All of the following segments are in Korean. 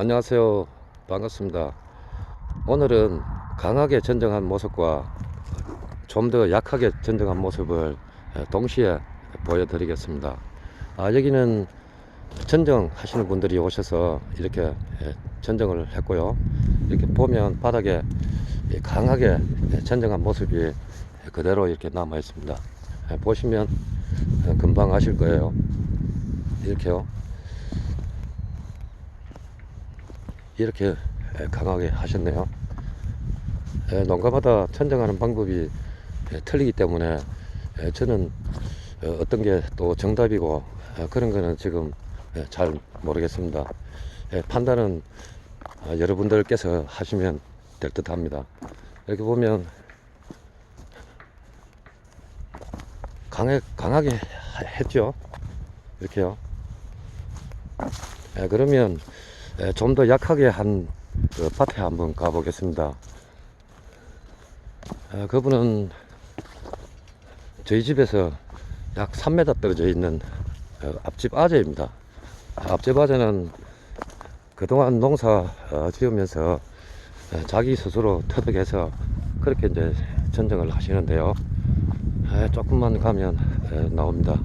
안녕하세요. 반갑습니다. 오늘은 강하게 전정한 모습과 좀 더 약하게 전정한 모습을 동시에 보여드리겠습니다. 아, 여기는 전정 하시는 분들이 오셔서 이렇게 전정을 했고요. 이렇게 보면 바닥에 강하게 전정한 모습이 그대로 이렇게 남아 있습니다. 보시면 금방 아실 거예요. 이렇게요. 이렇게 강하게 하셨네요. 에, 농가마다 천정하는 방법이 에, 틀리기 때문에 에, 저는 어, 어떤 게 또 정답이고 에, 그런 거는 지금 에, 잘 모르겠습니다. 에, 판단은 어, 여러분들께서 하시면 될 듯 합니다. 이렇게 보면 강해, 강하게 하- 했죠. 이렇게요. 에, 그러면 좀 더 약하게 한 그 밭에 한번 가보겠습니다. 아, 그분은 저희 집에서 약 3m 떨어져 있는 어, 앞집 아재입니다. 앞집 아재는 그동안 농사 어, 지으면서 어, 자기 스스로 터득해서 그렇게 이제 전정을 하시는데요. 에, 조금만 가면 에, 나옵니다.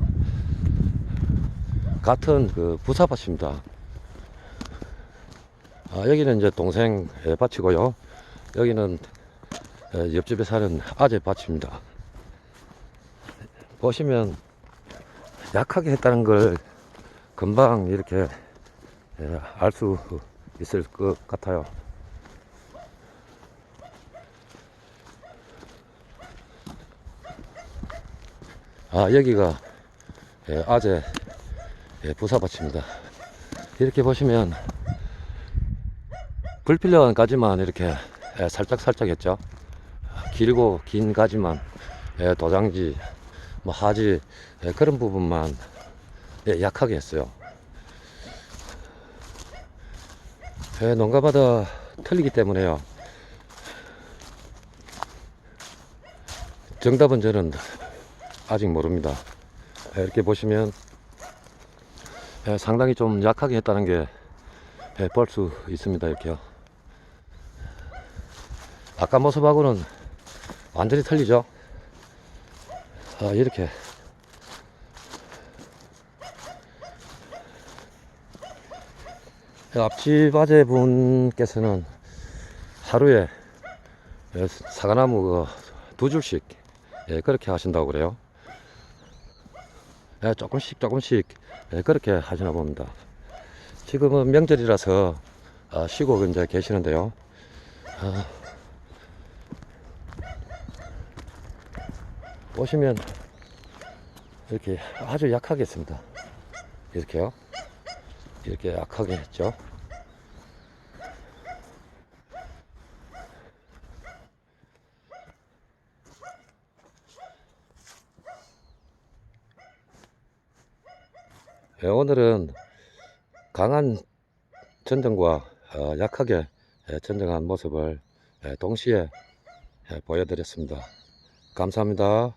같은 그 부사밭입니다. 아, 여기는 이제 동생 예, 밭이고요. 여기는 예, 옆집에 사는 아재 밭입니다. 보시면 약하게 했다는 걸 금방 이렇게 예, 알수 있을 것 같아요. 아, 여기가 예, 아재 예, 부사밭입니다. 이렇게 보시면 불필요한 가지만 이렇게 예, 살짝 살짝 했죠. 길고 긴 가지만 예, 도장지, 뭐 하지 예, 그런 부분만 예, 약하게 했어요. 예, 농가마다 틀리기 때문에요. 정답은 저는 아직 모릅니다. 예, 이렇게 보시면 예, 상당히 좀 약하게 했다는 게 볼 수 있습니다. 이렇게요. 아까 모습하고는 완전히 틀리죠. 아, 이렇게. 앞집 아재 분께서는 하루에 예, 사과나무 그두 줄씩 예, 그렇게 하신다고 그래요. 예, 조금씩 조금씩 예, 그렇게 하시나 봅니다. 지금은 명절이라서 아, 쉬고 이제 계시는데요. 보시면 이렇게 아주 약하게 했습니다. 이렇게요. 이렇게 약하게 했죠. 예, 오늘은 강한 전정과 어, 약하게 예, 전정한 모습을 예, 동시에 예, 보여드렸습니다. 감사합니다.